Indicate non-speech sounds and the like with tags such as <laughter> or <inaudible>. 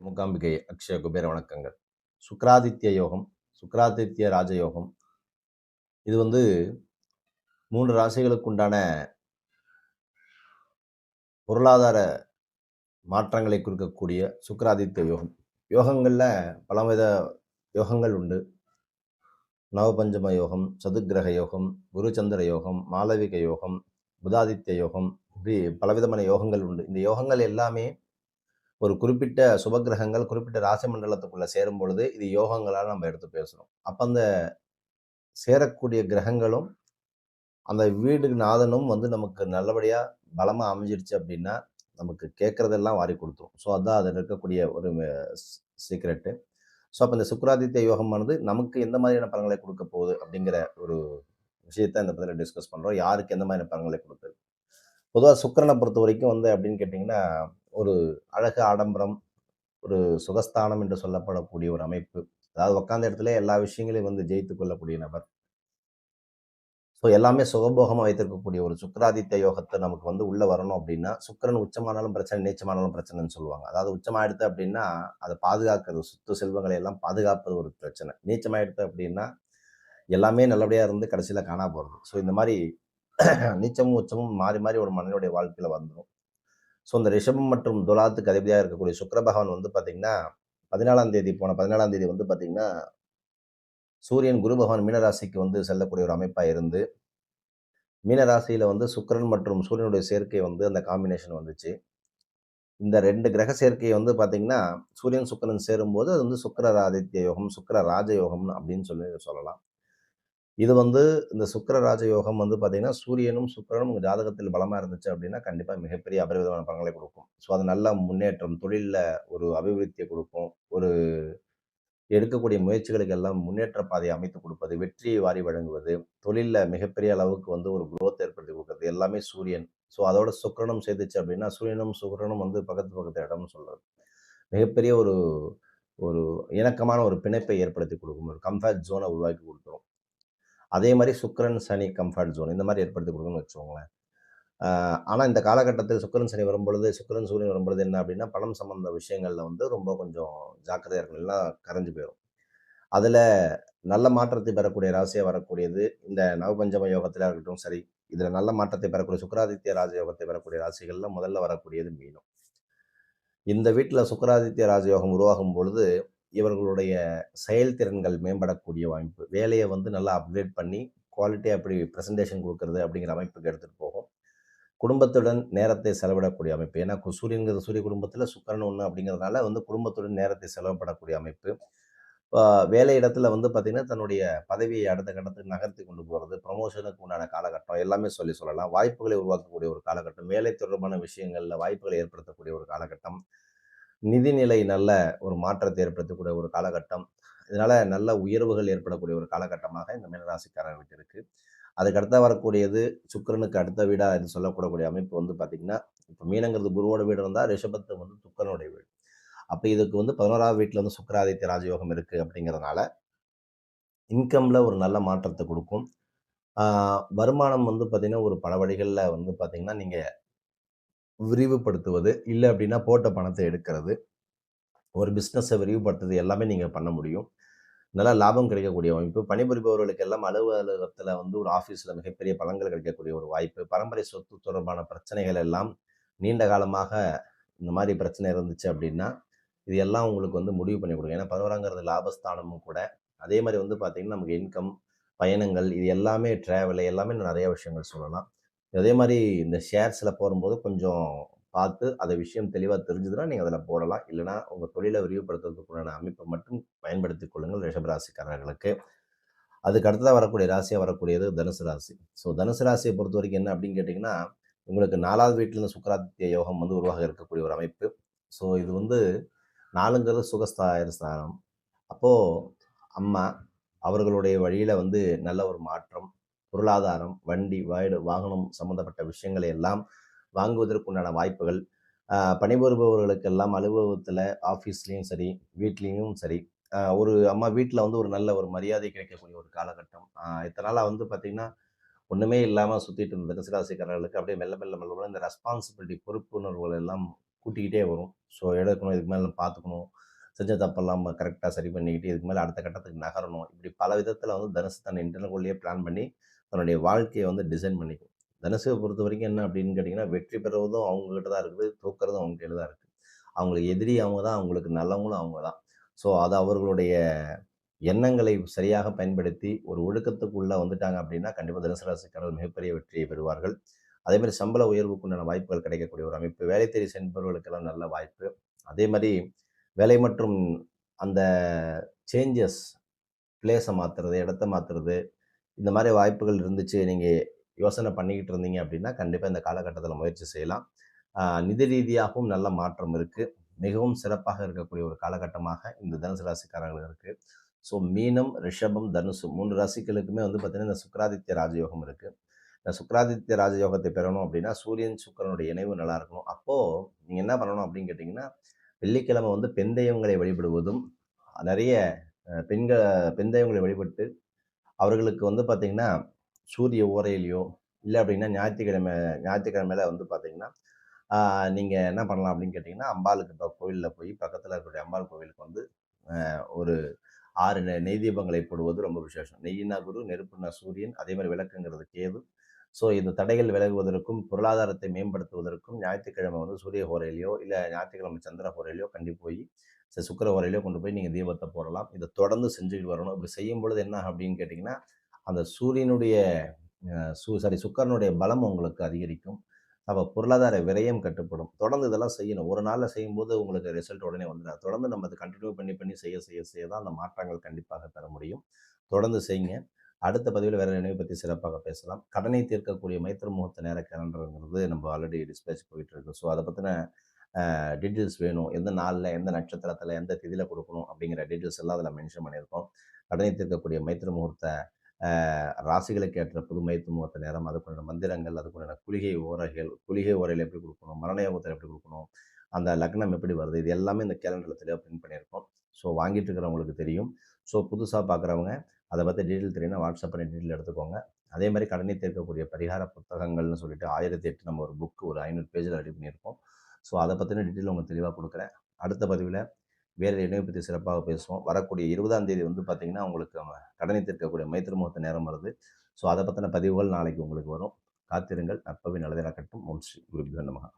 மூகாம்பிகை அக்ஷய குபேர வணக்கங்கள். சுக்ராதித்ய யோகம் சுக்ராதித்ய ராஜயோகம். இது வந்து மூன்று ராசிகளுக்கு உண்டான பொருளாதார மாற்றங்களை குறிக்கக்கூடிய சுக்ராதித்ய யோகம். யோகங்களில் பலவித யோகங்கள் உண்டு. நவபஞ்சம யோகம் சதுக்கிரக யோகம் குருச்சந்திர யோகம் மாளவிக யோகம் புதாதித்ய யோகம் இப்படி பலவிதமான யோகங்கள் உண்டு. இந்த யோகங்கள் எல்லாமே ஒரு குறிப்பிட்ட சுபகிரகங்கள் குறிப்பிட்ட ராசி மண்டலத்துக்குள்ளே சேரும் பொழுது இது யோகங்களால் நம்ம எடுத்து பேசுகிறோம் அப்போ அந்த சேரக்கூடிய கிரகங்களும் அந்த வீடு நாதனும் வந்து நமக்கு நல்லபடியாக பலமாக அமைஞ்சிருச்சு அப்படின்னா நமக்கு கேட்குறதெல்லாம் வாரி கொடுத்துரும். ஸோ அதுதான் அதில் இருக்கக்கூடிய ஒரு சீக்ரெட்டு ஸோ அப்போ இந்த சுக்கராதித்ய யோகமானது நமக்கு எந்த மாதிரியான பலன்களை கொடுக்க போகுது அப்படிங்கிற ஒரு விஷயத்த இந்த பதில் டிஸ்கஸ் பண்ணுறோம் யாருக்கு எந்த மாதிரியான பலன்களை கொடுக்குது? பொதுவாக சுக்கரனை பொறுத்த வரைக்கும் வந்து அப்படின்னு கேட்டிங்கன்னா ஒரு அழகு ஆடம்பரம் ஒரு சுகஸ்தானம் என்று சொல்லப்படக்கூடிய ஒரு அமைப்பு. அதாவது உட்காந்த இடத்துல எல்லா விஷயங்களையும் வந்து ஜெயித்து கொள்ளக்கூடிய நபர். ஸோ எல்லாமே சுகபோகமாக வைத்திருக்கக்கூடிய ஒரு சுக்கராதித்ய யோகத்தை நமக்கு வந்து உள்ளே வரணும் அப்படின்னா சுக்கரன் உச்சமானாலும் பிரச்சனை நீச்சமானாலும் பிரச்சனைன்னு சொல்லுவாங்க. அதாவது உச்சமாயிடுத்து அப்படின்னா அதை பாதுகாக்கிறது சுத்து செல்வங்களை எல்லாம் பாதுகாப்பது ஒரு பிரச்சனை. நீச்சமாயிடுத்து அப்படின்னா எல்லாமே நல்லபடியாக இருந்து கடைசியில் காணா போகிறது ஸோ இந்த மாதிரி <clears throat> நீச்சமும் உச்சமும் மாறி மாறி ஒரு மனிதனுடைய வாழ்க்கையில் வந்துடும் ஸோ இந்த ரிஷபம் மற்றும் துலாத்துக்கு அதிபதியாக இருக்கக்கூடிய சுக்கர பகவான் வந்து பார்த்திங்கன்னா பதினாலாம் தேதி போன பதினாலாம் தேதி வந்து பார்த்திங்கன்னா சூரியன் குரு பகவான் மீனராசிக்கு வந்து செல்லக்கூடிய ஒரு அமைப்பாக இருந்து மீனராசியில் வந்து சுக்கரன் மற்றும் சூரியனுடைய சேர்க்கை வந்து அந்த காம்பினேஷன் வந்துச்சு. இந்த ரெண்டு கிரக சேர்க்கையை வந்து பார்த்திங்கன்னா சூரியன் சுக்கரன் சேரும்போது அது வந்து சுக்கர ஆதித்ய யோகம் சுக்கர ராஜயோகம்னு அப்படின்னு சொல்லி சொல்லலாம். இது வந்து இந்த சுக்கர ராஜயோகம் வந்து பார்த்திங்கன்னா சூரியனும் சுக்கரனும் உங்கள் ஜாதகத்தில் பலமாக இருந்துச்சு அப்படின்னா கண்டிப்பாக மிகப்பெரிய அபரிவிதமான பலன்களை கொடுக்கும். ஸோ அது நல்ல முன்னேற்றம் தொழிலில் ஒரு அபிவிருத்தியை கொடுக்கும். ஒரு எடுக்கக்கூடிய முயற்சிகளுக்கு எல்லாம் முன்னேற்ற பாதையை அமைத்து கொடுப்பது வெற்றியை வாரி வழங்குவது தொழிலில் மிகப்பெரிய அளவுக்கு வந்து ஒரு குரோத் ஏற்படுத்தி கொடுக்குறது எல்லாமே சூரியன். ஸோ அதோட சுக்கரனும் சேர்த்துச்சு அப்படின்னா சூரியனும் சுக்கரனும் வந்து பக்கத்து பக்கத்து இடம்னு சொல்கிறது மிகப்பெரிய ஒரு ஒரு இணக்கமான ஒரு பிணைப்பை ஏற்படுத்தி கொடுக்கும். ஒரு கம்ஃபர்ட் ஜோனை உருவாக்கி கொடுத்துரும். அதே மாதிரி சுக்கரன் சனி கம்ஃபர்ட் ஜோன் இந்த மாதிரி ஏற்படுத்தி கொடுக்கணும்னு வச்சுக்கோங்களேன். ஆனால் இந்த காலகட்டத்தில் சுக்கரன் சனி வரும்பொழுது சுக்கரன் சூரியன் வரும்பொழுது என்ன அப்படின்னா பணம் சம்மந்த விஷயங்களில் வந்து ரொம்ப கொஞ்சம் ஜாக்கிரதையாக இருக்கணும். எல்லாம் கரைஞ்சு போயிடும் அதில் நல்ல மாற்றத்தை பெறக்கூடிய ராசியாக வரக்கூடியது இந்த நவபஞ்சம யோகத்தில் இருக்கட்டும் சரி இதில் நல்ல மாற்றத்தை பெறக்கூடிய சுக்கராதித்ய ராஜயோகத்தை பெறக்கூடிய ராசிகளில் முதல்ல வரக்கூடியது மீனம். இந்த வீட்டில் சுக்கராதித்ய ராஜயோகம் உருவாகும் பொழுது இவர்களுடைய செயல்திறன்கள் மேம்படக்கூடிய வாய்ப்பு வேலையை வந்து நல்லா அப்கிரேட் பண்ணி குவாலிட்டியாக எப்படி ப்ரெசன்டேஷன் கொடுக்கறது அப்படிங்கிற அமைப்புக்கு எடுத்துகிட்டு போகும். குடும்பத்துடன் நேரத்தை செலவிடக்கூடிய அமைப்பு. ஏன்னா சூரியன்கிறது சூரிய குடும்பத்தில் சுக்கரன் ஒன்று அப்படிங்கிறதுனால வந்து குடும்பத்துடன் நேரத்தை செலவிடக்கூடிய அமைப்பு. வேலை இடத்துல வந்து பார்த்திங்கன்னா தன்னுடைய பதவியை அடுத்த கட்டத்துக்கு நகர்த்தி கொண்டு போகிறது ப்ரமோஷனுக்கு உண்டான காலகட்டம் எல்லாமே சொல்லி சொல்லலாம். வாய்ப்புகளை உருவாக்கக்கூடிய ஒரு காலகட்டம் வேலை தொடர்பான விஷயங்களில் வாய்ப்புகளை ஏற்படுத்தக்கூடிய ஒரு காலகட்டம். நிதிநிலை நல்ல ஒரு மாற்றத்தை ஏற்படுத்தக்கூடிய ஒரு காலகட்டம். இதனால் நல்ல உயர்வுகள் ஏற்படக்கூடிய ஒரு காலகட்டமாக இந்த மீனராசிக்காரர்களுக்கு இருக்குது அதுக்கு அடுத்த வரக்கூடியது சுக்கரனுக்கு அடுத்த வீடாக இது சொல்லக்கூடக்கூடிய அமைப்பு வந்து பார்த்திங்கன்னா இப்போ மீனங்கிறது குருவோட வீடு இருந்தால் ரிஷபத்து வந்து துக்கனுடைய வீடு. அப்போ இதுக்கு வந்து பதினோராவது வீட்டில் வந்து சுக்கராதித்ய ராஜயோகம் இருக்குது அப்படிங்கிறதுனால இன்கமில் ஒரு நல்ல மாற்றத்தை கொடுக்கும். வருமானம் வந்து பார்த்திங்கன்னா ஒரு பல வழிகளில் வந்து பார்த்திங்கன்னா நீங்கள் விரிவுபடுத்துவது இல்லை அப்படின்னா போட்ட பணத்தை எடுக்கிறது. ஒரு பிஸ்னஸை விரிவுபடுத்துறது எல்லாமே நீங்கள் பண்ண முடியும். நல்லா லாபம் கிடைக்கக்கூடிய அமைப்பு பணிபுரிபவர்களுக்கு எல்லாம் அலுவலகத்தில் வந்து ஒரு ஆஃபீஸில் மிகப்பெரிய பலன்கள் கிடைக்கக்கூடிய ஒரு வாய்ப்பு. பரம்பரை சொத்து தொடர்பான பிரச்சனைகள் எல்லாம் நீண்ட காலமாக இந்த மாதிரி பிரச்சனை இருந்துச்சு அப்படின்னா இது எல்லாம் உங்களுக்கு வந்து முடிவு பண்ணி கொடுக்கும் ஏன்னா பதினோராங்கிறது லாபஸ்தானமும் கூட. அதே மாதிரி வந்து பார்த்திங்கன்னா நமக்கு இன்கம் பயணங்கள் இது எல்லாமே ட்ராவல் எல்லாமே நிறைய விஷயங்கள் சொல்லலாம். அதே மாதிரி இந்த ஷேர்ஸில் போகும்போது கொஞ்சம் பார்த்து அதை விஷயம் தெளிவாக தெரிஞ்சதுன்னா நீங்கள் அதில் போடலாம். இல்லைனா உங்கள் தொழிலை விரிவுபடுத்துறதுக்குள்ளான அமைப்பை மட்டும் பயன்படுத்தி கொள்ளுங்கள் ரிஷபராசிக்காரர்களுக்கு. அதுக்கு அடுத்ததாக வரக்கூடிய ராசியாக வரக்கூடியது தனுசு ராசி. ஸோ தனுசு ராசியை பொறுத்த வரைக்கும் என்ன அப்படின்னு கேட்டிங்கன்னா உங்களுக்கு நாலாவது வீட்டிலேருந்து சுக்கராதித்ய யோகம் வந்து உருவாக இருக்கக்கூடிய ஒரு அமைப்பு. ஸோ இது வந்து நாலுங்கிறது சுகஸ்தாயிர ஸ்தானம். அப்போது அம்மா அவர்களுடைய வழியில் வந்து நல்ல ஒரு மாற்றம் பொருளாதாரம் வண்டி வாய்டு வாகனம் சம்மந்தப்பட்ட விஷயங்களை எல்லாம் வாங்குவதற்குண்டான வாய்ப்புகள். பணிபுரிபவர்களுக்கெல்லாம் அலுவலகத்தில் ஆஃபீஸ்லேயும் சரி வீட்லேயும் சரி ஒரு அம்மா வீட்டில் வந்து ஒரு நல்ல ஒரு மரியாதை கிடைக்கக்கூடிய ஒரு காலகட்டம். இத்தனை நாளாக வந்து பார்த்திங்கன்னா ஒன்றுமே இல்லாமல் சுற்றிட்டு இருந்த தனுசு அப்படியே மெல்ல மெல்ல மெல்ல இந்த ரெஸ்பான்சிபிலிட்டி பொறுப்புணர்வுகள் எல்லாம் கூட்டிக்கிட்டே வரும். ஸோ எடுக்கணும் இதுக்கு மேலே பார்த்துக்கணும் செஞ்ச தப்பெல்லாம் கரெக்டாக சரி பண்ணிக்கிட்டு இதுக்கு மேலே அடுத்த கட்டத்துக்கு நகரணும். இப்படி பல விதத்தில் வந்து தனுசு தன் இன்டர்னல்குள்ளேயே பிளான் பண்ணி தன்னுடைய வாழ்க்கையை வந்து டிசைன் பண்ணிக்கும். தனுசுவை பொறுத்த வரைக்கும் என்ன அப்படின்னு கேட்டிங்கன்னா வெற்றி பெறுவதும் அவங்ககிட்ட தான் இருக்குது தூக்குறதும் அவங்க கையில் தான் இருக்குது. அவங்களுக்கு எதிரி அவங்க தான் அவங்களுக்கு நல்லவங்களும் அவங்க தான். ஸோ அது அவர்களுடைய எண்ணங்களை சரியாக பயன்படுத்தி ஒரு ஒழுக்கத்துக்குள்ளே வந்துட்டாங்க அப்படின்னா கண்டிப்பாக தனுசு ராசிக்காரர்கள் மிகப்பெரிய வெற்றியை பெறுவார்கள். அதே மாதிரி சம்பள உயர்வுக்குண்டான வாய்ப்புகள் கிடைக்கக்கூடிய ஒரு அமைப்பு. வேலை தேடி சென்பவர்களுக்கெல்லாம் நல்ல வாய்ப்பு. அதே மாதிரி வேலை மற்றும் அந்த சேஞ்சஸ் பிளேஸை மாற்றுறது இடத்த மாற்றுறது இந்த மாதிரி வாய்ப்புகள் இருந்துச்சு நீங்கள் யோசனை பண்ணிக்கிட்டு இருந்தீங்க அப்படின்னா கண்டிப்பாக இந்த காலகட்டத்தில் முயற்சி செய்யலாம். நிதி ரீதியாகவும் நல்ல மாற்றம் இருக்குது மிகவும் சிறப்பாக இருக்கக்கூடிய ஒரு காலகட்டமாக இந்த தனுசு ராசிக்காரர்கள் இருக்குது ஸோ மீனம் ரிஷபம் தனுசு மூன்று ராசிகளுக்குமே வந்து பார்த்திங்கன்னா இந்த சுக்கராதித்ய ராஜயோகம் இருக்குது இந்த சுக்கராதித்ய ராஜயோகத்தை பெறணும் அப்படின்னா சூரியன் சுக்கரனுடைய இணைவு நல்லா இருக்கணும். அப்போது நீங்கள் என்ன பண்ணணும் அப்படின்னு கேட்டிங்கன்னா வெள்ளிக்கிழமை வந்து பெண் தெய்வங்களை வழிபடுவதும் நிறைய பெண்கள் பெண் தெய்வங்களை வழிபட்டு அவர்களுக்கு வந்து பார்த்திங்கன்னா சூரிய ஓரையிலையோ இல்லை அப்படின்னா ஞாயிற்றுக்கிழமை ஞாயிற்றுக்கிழமையில வந்து பார்த்திங்கன்னா நீங்கள் என்ன பண்ணலாம் அப்படின்னு கேட்டிங்கன்னா அம்பாளுக்கு இப்போ கோவிலில் போய் பக்கத்தில் இருக்கக்கூடிய அம்பாள் கோவிலுக்கு வந்து ஒரு ஆறு நெய் தீபங்களை போடுவது ரொம்ப விசேஷம். நெய்யினா குரு நெருப்புனா சூரியன் அதே மாதிரி விளக்குங்கிறது கேது. ஸோ இந்த தடைகள் விலகுவதற்கும் பொருளாதாரத்தை மேம்படுத்துவதற்கும் ஞாயிற்றுக்கிழமை வந்து சூரிய ஹோரையிலையோ இல்லை ஞாயிற்றுக்கிழமை சந்திர ஹோரையிலையோ கண்டி போய் சுக்கர ஹோரையிலையோ கொண்டு போய் நீங்கள் தீபத்தை போடலாம். இதை தொடர்ந்து செஞ்சுக்கிட்டு வரணும். இப்படி செய்யும் பொழுது என்ன அப்படின்னு கேட்டிங்கன்னா அந்த சூரியனுடைய சூ சாரி சுக்கரனுடைய பலம் உங்களுக்கு அதிகரிக்கும். அப்போ பொருளாதார விரயம் கட்டுப்படும். தொடர்ந்து இதெல்லாம் செய்யணும். ஒரு நாளில் செய்யும்போது உங்களுக்கு ரிசல்ட் உடனே வந்துடும் தொடர்ந்து நம்ம அதை கண்டினியூ பண்ணி பண்ணி செய்ய செய்ய செய்ய தான் அந்த மாற்றங்கள் கண்டிப்பாக பெற முடியும். தொடர்ந்து செய்யுங்க. அடுத்த பதிவில் வேறு நினைவு பற்றி சிறப்பாக பேசலாம். கடனை தீர்க்கக்கூடிய மைத்திர முகூர்த்த நேர கேலண்டருங்கிறது நம்ம ஆல்ரெடி டிஸ்பேச் போயிட்டு இருக்கு. ஸோ அதை பற்றின டீட்டெயில்ஸ் வேணும். எந்த நாளில் எந்த நட்சத்திரத்தில் எந்த திதியில் கொடுக்கணும் அப்படிங்கிற டீட்டெயில்ஸ் எல்லாம் அதில் மென்ஷன் பண்ணியிருக்கோம். கடனை தீர்க்கக்கூடிய மைத்திர முகூர்த்த ராசிகளுக்கு ஏற்ற புது மைத்து முகூர்த்த நேரம் அதுக்குண்டான மந்திரங்கள் அதுக்குண்டான குளிகை ஓரைகள் குளிகை ஓரையில் எப்படி கொடுக்கணும் மரண யோகத்தில் எப்படி கொடுக்கணும் அந்த லக்னம் எப்படி வருது? இது எல்லாமே இந்த கேலண்டரில் தெளிவாக பிரிண்ட் பண்ணியிருக்கோம். ஸோ வாங்கிட்டு இருக்கிறவங்களுக்கு தெரியும். ஸோ புதுசாக பார்க்குறவங்க அதை பற்றி டீட்டெயில் தெரியும்னா வாட்ஸ்அப் பண்ணி டீட்டெயில் எடுத்துக்கோங்க. அதே மாதிரி கடனை தீர்க்கக்கூடிய பரிகார புத்தகங்கள்னு சொல்லிட்டு ஆயிரத்தி எட்டு நம்ம ஒரு புக்கு ஒரு ஐநூறு பேஜில் ரெடி பண்ணியிருக்கோம். ஸோ அதை பற்றின டீட்டெயில் உங்களுக்கு தெளிவாக கொடுக்குறேன். அடுத்த பதிவில் வேறு இணைவை பற்றி சிறப்பாக பேசுவோம். வரக்கூடிய இருபதாம் தேதி வந்து பார்த்திங்கன்னா உங்களுக்கு கடனை தீர்க்கக்கூடிய மைத்திருமுகத்த நேரம் வருது. ஸோ அதை பற்றின பதிவுகள் நாளைக்கு உங்களுக்கு வரும். காத்திருங்கள். நற்பவி நல்லதாக கட்டும் ஸ்ரீ குருபியோ நமகா.